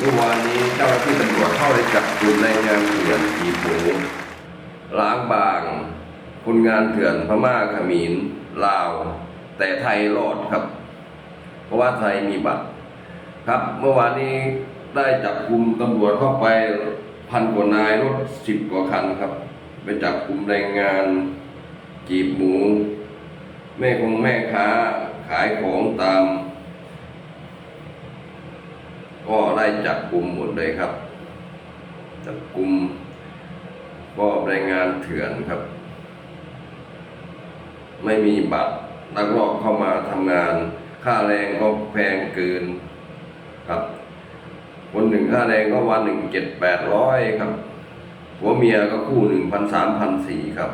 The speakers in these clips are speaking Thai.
เมื่อวานนี้เจ้าหน้าที่ตำรวจเข้าไปจับกลุ่มในงานเถื่อนขีหมูล้างบาง คนงานเถื่อนพม่าขมินลาว แต่ไทยรอดครับ เพราะว่าไทยมีบัตรครับ เมื่อวานนี้ได้จับกลุ่มตำรวจเข้าไปพันกว่านายรถสิบกว่าคันครับ ไปจับกลุ่มแรงงานจีบหมู แม่คงแม่ค้าขายของตาม ก็ไล่จับกลุ่มหมดเลยครับ จับกลุ่มก็แรงงานเถื่อนครับ ไม่มีบัตรลักลอบเข้ามาทำงาน ค่าแรงก็แพงเกินครับ คนหนึ่งค่าแรงก็วันหนึ่งเจ็ดแปดร้อยครับผัวเมียก็คู่หนึ่งพันสามพันสี่ครับ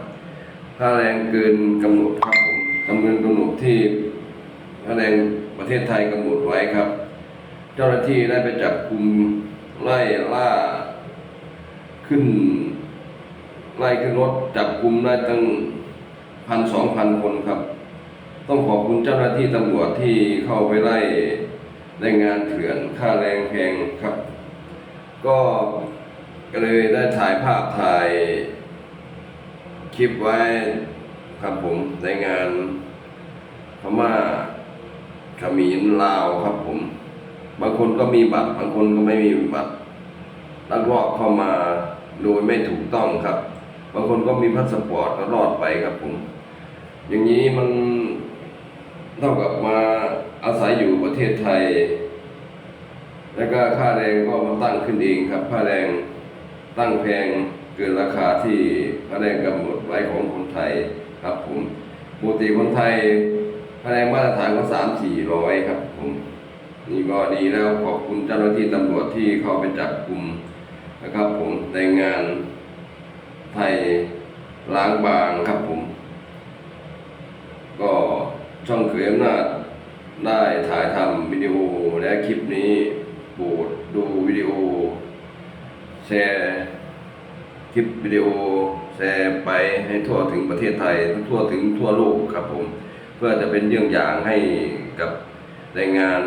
ค่าแรงเกินกำหนดครับผมกำเนินกำหนดที่ค่าแรงประเทศไทยกำหนดไว้ครับ เจ้าหน้าที่ได้ไปจับกลุ่มไล่ล่า ขึ้น ไล่ขึ้นรถจับกลุ่มได้ตั้งพันสองพันคนครับ ต้องขอบคุณเจ้าหน้าที่ตำรวจที่เข้าไปไล่แรงงานเถื่อนค่าแรงแพงครับ ก็ก็เลยได้ถ่ายภาพถ่ายคลิปไว้ครับผมในงานพม่าขมีนลาวครับผม บางคนก็มีบัตร บางคนก็ไม่มีบัตรลักลอบเข้ามาโดยไม่ถูกต้องครับ บางคนก็มีพาสปอร์ตก็รอดไปครับผม อย่างนี้มันเท่ากับมาอาศัยอยู่ประเทศไทย แล้วก็ค่าแรงก็มาตั้งขึ้นเองครับ ค่าแรงตั้งแพงเกินราคาที่ค่าแรงกำหนดไว้ของคนไทยครับผมปกติคนไทยค่าแรงมาตรฐานก็สามสี่ร้อยครับผม นี่ก็ดีแล้วขอบคุณเจ้าหน้าที่ตำรวจที่เข้าไปจับกลุ่มนะครับผมในงานไทยล้างบางครับผม ก็ช่องเขยอำนาจได้ถ่ายทำวิดีโอและคลิปนี้โปรดดูวิดีโอ แชร์คลิปวิดีโอ แชร์ไปให้ทั่วถึงประเทศไทย ทั่วถึงทั่วโลกครับผม เพื่อจะเป็นเยี่ยงอย่างให้กับแรงงาน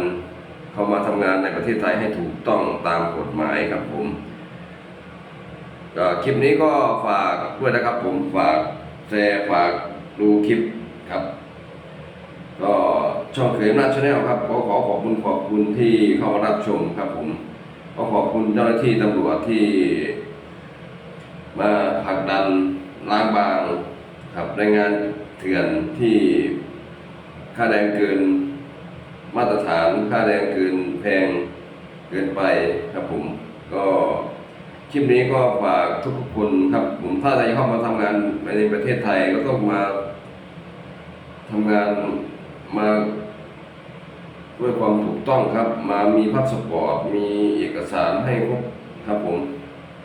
เข้ามาทำงานในประเทศไทยให้ถูกต้องตามกฎหมายครับผมคลิปนี้ก็ฝากด้วยนะครับผมฝากแชร์ฝากดูคลิปครับ ก็ช่องเขยอำนาชาแนลครับขอขอขอบคุณขอบคุณที่เข้ามารับชมครับผมขอขอบคุณเจ้าหน้าที่ตำรวจที่ มาผลักดันล้างบางครับแรงงานเถื่อนที่ค่าแรงเกิน มาตรฐานค่าแรงเกินแพงเกินไปครับผม ก็คลิปนี้ก็ฝากทุกคนครับผมถ้าจะเข้ามาทำงานในประเทศไทยก็ต้องมาทำงานมาด้วยความถูกต้องครับ มามีพาสปอร์ตมีเอกสารให้ครบครับผม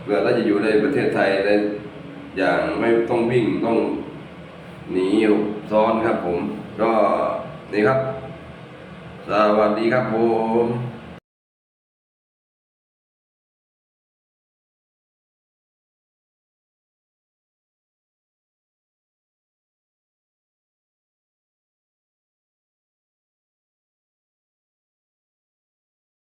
เพื่อเราจะอยู่ในประเทศไทยได้อย่างไม่ต้องวิ่งต้องหนีซ้อนครับผม ก็นี่ครับ สวัสดีครับผม